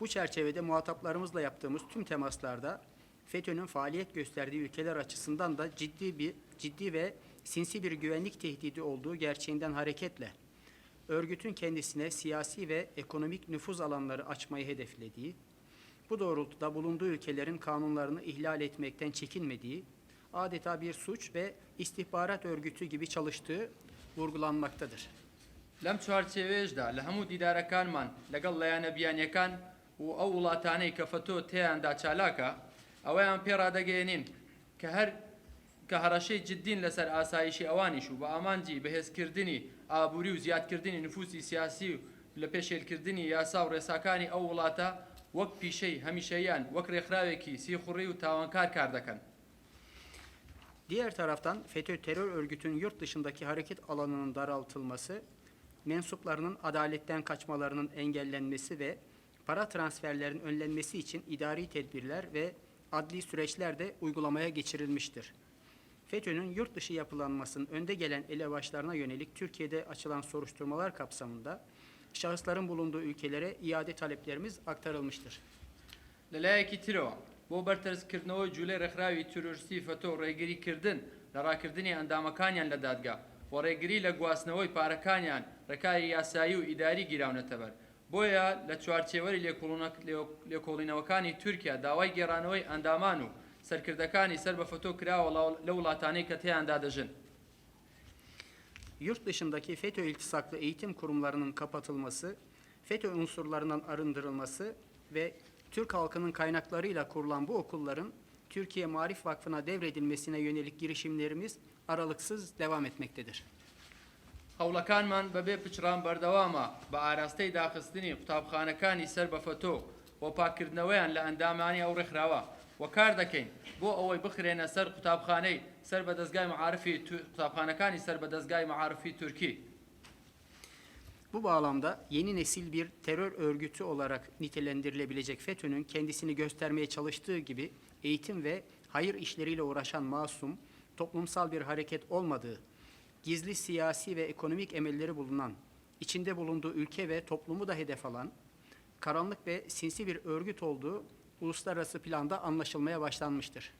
Bu çerçevede muhataplarımızla yaptığımız tüm temaslarda FETÖ'nün faaliyet gösterdiği ülkeler açısından da ciddi bir ciddi ve sinsi bir güvenlik tehdidi olduğu gerçeğinden hareketle örgütün kendisine siyasi ve ekonomik nüfuz alanları açmayı hedeflediği, bu doğrultuda bulunduğu ülkelerin kanunlarını ihlal etmekten çekinmediği, adeta bir suç ve istihbarat örgütü gibi çalıştığı vurgulanmaktadır. لەم چوارچێوێژدا لە هەموو دیدارەکانمان لەگەڵ لایەنە بیانیەکان و ئەو وڵاتانەی کە فەتۆ تێیاندا چالاکە ئەوەیان پێڕادەگەێنین کە هەر کە هەڕەشەی جددین لەسەر ئاسایشی ئەوانیش و بە ئامانجی بەهێزکردنی ئابووری و زیادکردنی نفوسی سیاسی و لە پێشێلکردنی یاسا و ڕێساکانی ئەو وڵاتە وەک پیشەی هەمیشەیان وەک ڕێکخراوێکی سیخوڕی و تاوانکار کار دەکەن Diğer taraftan FETÖ terör örgütünün yurt dışındaki hareket alanının daraltılması, mensuplarının adaletten kaçmalarının engellenmesi ve para transferlerinin önlenmesi için idari tedbirler ve adli süreçler de uygulamaya geçirilmiştir. FETÖ'nün yurt dışı yapılanmasının önde gelen elebaşlarına yönelik Türkiye'de açılan soruşturmalar kapsamında şahısların bulunduğu ülkelere iade taleplerimiz aktarılmıştır. لەلایەکی ترەوە بۆ بەرتەرزکردنەوەی جوولەی ڕێکخراوی تورۆریستی فەتۆ ڕێگریکردن لە ڕاکردنی ئەندامەکانیان لە دادگا و ڕێگری لە گواستنەوەی پارەکانیان ڕێکاری یاسایی و ئیداری گیراونەتە بەر بۆیە لە چوارچێوەری لێکۆڵونە- لێو- لێکۆڵینەوەکانی تورکیا داوای گێڕانەوەی ئەندامان و سەرکردەکانی سەر بە فەتۆ کراوە لە- لە وڵاتانەی کە تێیاندا دەژن Yurt dışındaki FETÖ iltisaklı eğitim kurumlarının kapatılması, FETÖ unsurlarından arındırılması ve Türk halkının kaynaklarıyla kurulan bu okulların Türkiye Marif Vakfı'na devredilmesine yönelik girişimlerimiz aralıksız devam etmektedir. هەوڵەکانمان بەبێ پچران بەردەوامە بە ئاراستەی داخستنی قوتابخانەکانی سەر بە فەتۆ و پاکردنەوەیان لە ئەندامانی ئەو ڕێکخراوە و کار دەکەین بۆ ئەوەی بخرێنە سەر قوتابخانەی سەر بە دەستگای معارفی تو- قوتابخانەکانی سەر بە دەستگای معارفی تورکی Bu bağlamda yeni nesil bir terör örgütü olarak nitelendirilebilecek FETÖ'nün kendisini göstermeye çalıştığı gibi eğitim ve hayır işleriyle uğraşan masum, toplumsal bir hareket olmadığı, gizli siyasi ve ekonomik emelleri bulunan, içinde bulunduğu ülke ve toplumu da hedef alan, karanlık ve sinsi bir örgüt olduğu uluslararası planda anlaşılmaya başlanmıştır.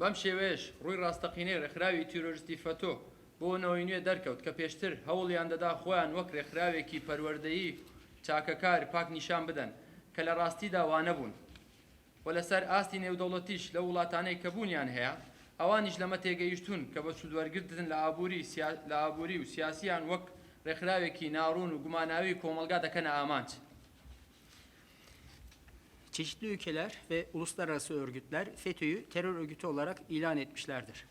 بەم شێوەیەش ڕووی ڕاستەقینەی ڕێکخراوی تیرۆریستی فەتۆ بۆ نەوەی نوێ دەرکەوت کە پێشتر هەوڵیان دەدا خۆیان وەک ڕێکخراوێکی پەروەردەیی چاکەکار پاک نیشان بدەن کە لە ڕاستیدا وانە بوون و لەسەر ئاستی نێودەوڵەتیش لە وڵاتانەی کە بوونیان هەیە ئەوانیش لەمە تێگەیشتون کە بە سوودوەرگرتن لە ئابووری سیا- لە ئابووری و سیاسیان وەک ڕێکخراوێکی ناڕوون و گوماناوی کۆمەلگا دەکەنە ئامانج Çeşitli ülkeler ve uluslararası örgütler FETÖ'yü terör örgütü olarak ilan etmişlerdir.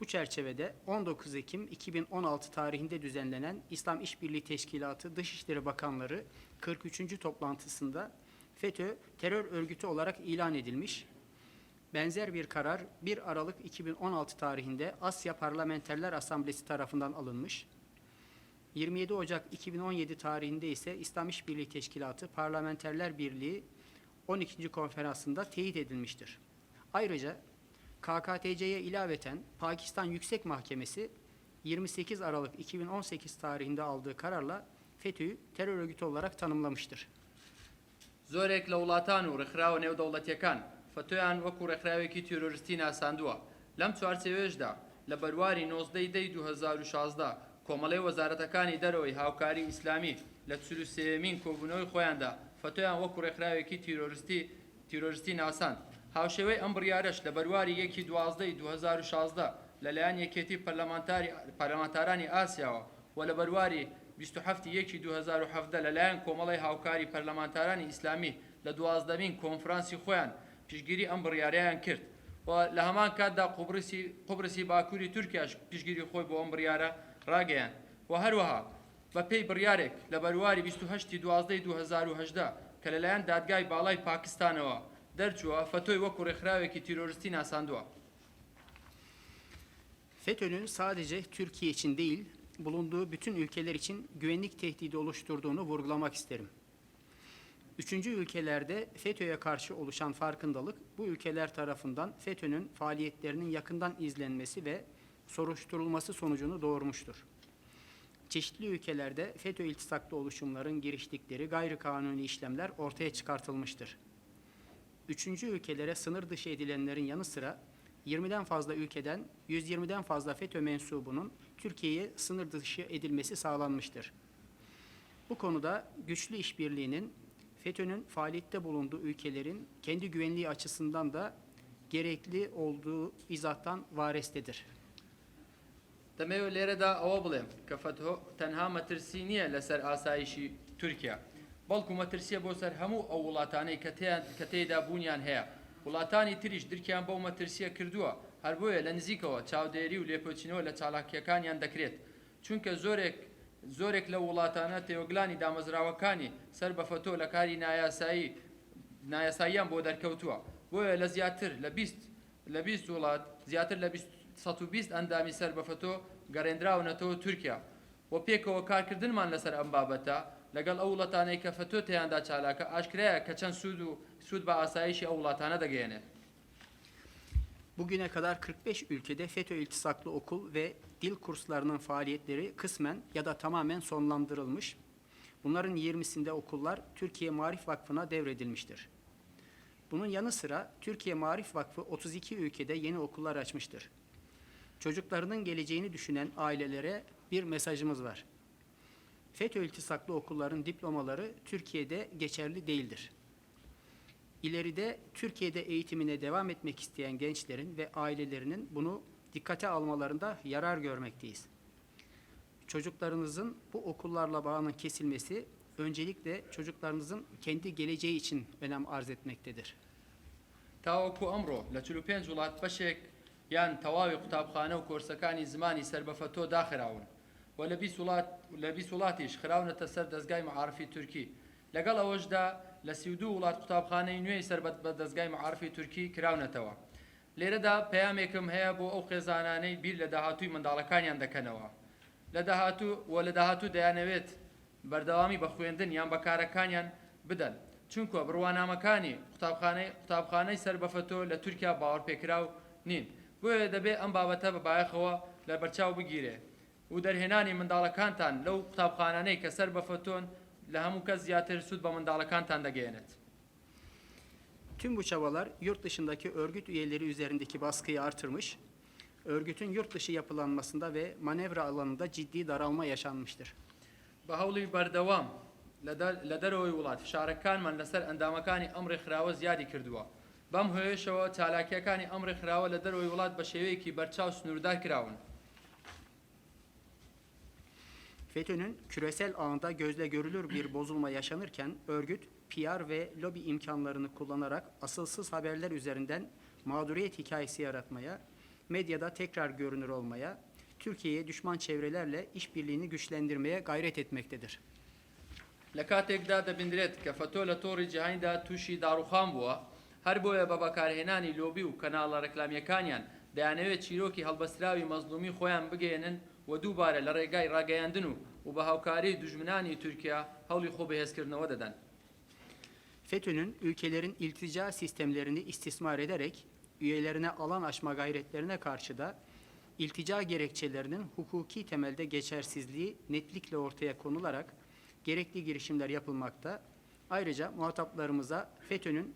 Bu çerçevede 19 Ekim 2016 tarihinde düzenlenen İslam İşbirliği Teşkilatı Dışişleri Bakanları 43. toplantısında FETÖ terör örgütü olarak ilan edilmiş. Benzer bir karar 1 Aralık 2016 tarihinde Asya Parlamenterler Asamblesi tarafından alınmış. 27 Ocak 2017 tarihinde ise İslam İşbirliği Teşkilatı Parlamenterler Birliği 12. konferansında teyit edilmiştir. Ayrıca KKTC'ye ilaveten Pakistan Yüksek Mahkemesi 28 Aralık 2018 tarihinde aldığı kararla FETÖ'yü terör örgütü olarak tanımlamıştır. Zorek laulatan u rehrao nevdavletyekan فتویان وەکو ڕێکخراوێکی تیرۆریستی ناساندووە. لەم چوارچێوێژدا لە بەرواری 19 دەی 2016 کۆمەڵی وەزارەتەکانی دەرەوەی هاوکاری ئیسلامی لە چلوسێمین کۆبوونەوەی خۆیاندا فتویان وەکو ڕێکخراوێکی تیرۆریستی تیرۆریستی ناسان هاوشێوەی ئەم بڕیارەش لە بەرواری یەکی دوازدەی 2016 لەلایەن یەکێتی پەرلەمانتارانی ئاسیاوە و لە بەرواری 27 یەکی 2017 لەلایەن کۆمەڵی هاوکاری پەرلەمانتارانی ئیسلامی لە دوازدەمین کۆنفرانسی خۆیان پیشگیری ئەم بڕیارەیان کرد و لە هەمان کاتدا قوبرسی قوبرسی باکووری تورکیاش پیشگیری خۆی بۆ ئەم بڕیارە ڕاگەیان و هەروەها بە پێی بڕیارێک لە بەرواری 28 دوازدەی 2010 کە لەلایەن دادگای باڵای پاکستانەوە دەرچووە فەتۆی وەکو ڕێکخراوێکی تیرۆریستی ناساندووە FETÖ'nün sadece Türkiye için değil, bulunduğu bütün ülkeler için güvenlik tehdidi oluşturduğunu vurgulamak isterim. Üçüncü ülkelerde FETÖ'ye karşı oluşan farkındalık bu ülkeler tarafından FETÖ'nün faaliyetlerinin yakından izlenmesi ve soruşturulması sonucunu doğurmuştur. çeşitli ülkelerde FETÖ iltisaklı oluşumların giriştikleri gayri kanuni işlemler ortaya çıkartılmıştır. Üçüncü ülkelere sınır dışı edilenlerin yanı sıra 20'den fazla ülkeden 120'den fazla FETÖ mensubunun Türkiye'ye sınır dışı edilmesi sağlanmıştır. Bu konuda güçlü işbirliğinin FETÖ'nün faaliyette bulunduğu ülkelerin kendi güvenliği açısından da gerekli olduğu izahtan varestedir. دەمەوێت لێرەدا ئەوە بڵێم کە فەتهۆ تەنها مەترسی نییە لەسەر ئاسایشی تورکیا بەڵکو مەترسیە بۆ سەر هەموو ئەو وڵاتانەی کە تێیان- کە تێدا بوونیان هەیە وڵاتانی تریش درکیان بەو مەترسیە کردووە هەر بۆیە لە نزیکەوە چاودێری و لێپۆچینەوە لە چالاکیەکانیان دەکرێت چونکە زۆرێک زۆرێک لە وڵاتانە تێوەگلانی دامەزراوەکانی سەر بە فەتۆ لە کاری نایاسایی نایاساییان بۆ دەرکەوتووە. بۆیە لە زیاتر لە 20 لە 20 وڵات زیاتر لە 120 ئەندامی سەر بە فەتۆ گەڕێنراونەتەوە تورکیا. و پێکەوە کارکردنمان لەسەر ئەم بابەتە لەگەڵ ئەو وڵاتانەی کە فەتۆ تیاندا چالاکە ئاشکرایە کە چەند سوود و سوود بە ئاسایشی ئەو وڵاتانە دەگەێنێت Bugüne kadar 45 ülkede FETÖ iltisaklı okul ve dil kurslarının faaliyetleri kısmen ya da tamamen sonlandırılmış. Bunların 20'sinde okullar Türkiye Marif Vakfı'na devredilmiştir. Bunun yanı sıra Türkiye Marif Vakfı 32 ülkede yeni okullar açmıştır. Çocuklarının geleceğini düşünen ailelere bir mesajımız var. FETÖ iltisaklı okulların diplomaları Türkiye'de geçerli değildir. İleride Türkiye'de eğitimine devam etmek isteyen gençlerin ve ailelerinin bunu dikkate almalarında yarar görmekteyiz. Çocuklarınızın bu okullarla bağının kesilmesi öncelikle çocuklarınızın kendi geleceği için önem arz etmektedir. تاوەکو ئەمڕۆ لە 45 وڵات بەشێک یان تەواوی قوتابخانە و کۆرسەکانی زمانی سربەفەتۆ داخراون و لە 20 وڵات لە 20 وڵاتیش خراونەتە سەر دەستگای معارفی تورکی لەگەڵ ئەوەشدا لە 32 وڵات قوتابخانەی نوێی سربەت بە دەستگای معارفی تورکی کراونەتەوە لێرەدا پەیامێکم هەیە بۆ ئەو خێزانانەی بیر لە داهاتووی منداڵەکانیان دەکەنەوە. لە داهاتوو و لە داهاتوو دەیانەوێت بەردەوامی بە خوێندن یان بەکارەکانیان بدەن. چونکە بڕوانامەکانی قوتابخانەی قوتابخانەی سەر بەفەتۆ لە تورکیا باوەڕ پێکراو نین. بۆیە دەبێت ئەم بابەتە بەبایەخەوە لە بەرچاو بگیرێ. و دەرهێنانی منداڵەکانتان لەو قوتابخانانەی کە سەر بەفەتۆن لە هەموو کەس زیاتر سوود بە منداڵەکانتان دەگەێنێت Tüm bu çabalar yurt dışındaki örgüt üyeleri üzerindeki baskıyı artırmış, örgütün yurt dışı yapılanmasında ve manevra alanında ciddi daralma yaşanmıştır. بە هەوڵی بەردەوام لە دەر- لە دەرەوەی وڵات فشارەکانمان لەسەر ئەندامەکانی ئەم ڕێکخراوە زیادی کردووە بەم هۆیشەوە چالاکیەکانی ئەم ڕێکخراوە لە دەرەوەی وڵات بە شێوەیەکی بەرچاو سنووردار کراون FETÖ'nün küresel ağında gözle görülür bir bozulma yaşanırken örgüt PR ve lobi imkanlarını kullanarak asılsız haberler üzerinden mağduriyet hikayesi yaratmaya, medyada tekrar görünür olmaya, Türkiye'ye düşman çevrelerle işbirliğini güçlendirmeye gayret etmektedir. لە کاتێکدا دەبیندرێت کە فەتۆ لە تۆڕی جیهانیدا تووشی داڕوخان بووە هەر بۆیە بە بەکارهێنانی لۆبی و کەناڵە ڕێکلامیەکانیان دەیانەوێت چیرۆکی هەڵبەستراوی مەزلومی خۆیان بگەێنن و دووبارە لە ڕێگای ڕاگەیاندن و و bە هاوکاری دژمنانی تورکیا هەوڵی خۆ بەهێزکردنەوە دەدەن FETÖ'nün ülkelerin iltica sistemlerini istismar ederek üyelerine alan aşma gayretlerine karşı da iltica gerekçelerinin hukuki temelde geçersizliği netlikle ortaya konularak gerekli girişimler yapılmakta. Ayrıca muhataplarımıza FETÖ'nün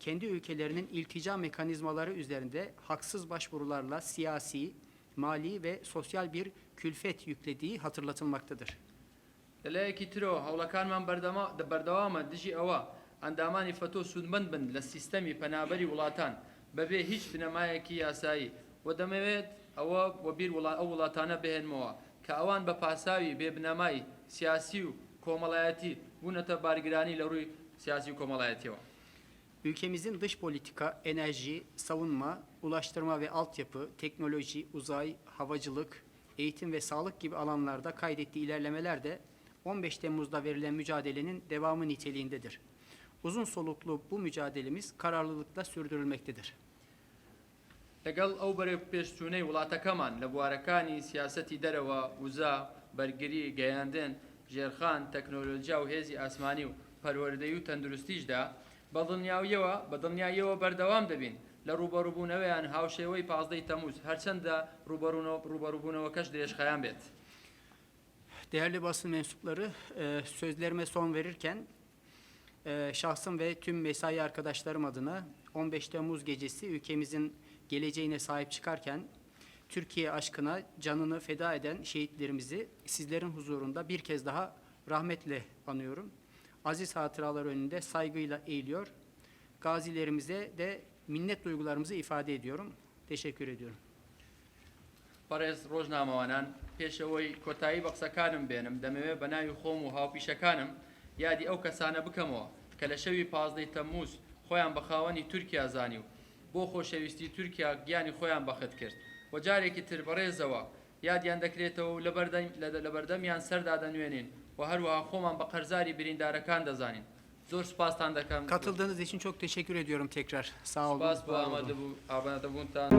kendi ülkelerinin iltica mekanizmaları üzerinde haksız başvurularla siyasi, mali ve sosyal bir külfet yüklediği hatırlatılmaktadır. لەلایەکی ترەوە هەوڵەکانمان بەردەما بەردەوامە دژی ئەوە ئەندامانی فەتۆ سوودمەند بن لە سیستەمی پەنابەری وڵاتان بەبێ هیچ بنەمایەکی یاسایی و دەمەوێت ئەوە بۆ بیر وڵا ئەو وڵاتانە بهێنمەوە کە ئەوان بە پاساوی بێبنەمای سیاسی و کۆمەڵایەتی بوونەتە بارگرانی لە ڕووی سیاسی و کۆمەڵایەتیەوە Ülkemizin dış politika, enerji, savunma, ulaştırma ve altyapı, teknoloji, uzay, havacılık, eğitim ve sağlık gibi alanlarda kaydettiği ilerlemeler de 15 Temmuz'da verilen mücadelenin devamı niteliğindedir. Uzun soluklu bu mücadelemiz kararlılıkla sürdürülmektedir. لەگەڵ ئەو بەرە پێشچوونەی وڵاتەکەمان لە بوارەکانی سیاسەتی دەرەوە وزا بەرگری گەیاندن ژێرخان تەکنۆلۆژیا و هێزی ئاسمانی و پەروەردەی و تەندروستیشدا بە دڵنیاویەوە بە دڵنیاییەوە بەردەوام دەبین لە ڕوبەڕووبوونەوەیان هاوشێوەی پازدەی تەموز هەرچەندە ڕوبەڕوونەوە ڕوبەڕووبوونەوە کەش درێژخەیان بێت Değerli basın mensupları, e, sözlerime son verirken e, şahsım ve tüm mesai arkadaşlarım adına 15 Temmuz gecesi ülkemizin geleceğine sahip çıkarken Türkiye aşkına canını feda eden şehitlerimizi sizlerin huzurunda bir kez daha rahmetle anıyorum. Aziz hatıralar önünde saygıyla eğiliyor. Gazilerimize de minnet duygularımızı ifade ediyorum. Teşekkür ediyorum. بەڕێز ڕۆژنامەوانان پێشەوەی کۆتایی بە قسەکانم بێنم دەمەوێت بە ناوی خۆم و هاوپیشەکانم یادی ئەو کەسانە بکەمەوە کە لە شەوی پازدەی تەمووس خۆیان بە خاوەنی تورکیا زانی و بۆ خۆشەویستی تورکیا گیانی خۆیان بەخت کرد و جارێکی تر بەڕێزەوە یادیان دەکرێتەوە و لە بەردەم- لە- لە بەردەمیان سەردا دەنوێنین و هەروەها خۆمان بە قەرزاری بریندارەکان دەزانین زۆر سپاسان دەکەم Katıldığınız için çok teşekkür ediyorum tekrar. Sağ olun. سپاس بۆ var olun. ئامادەبوو ئامادەبوونتان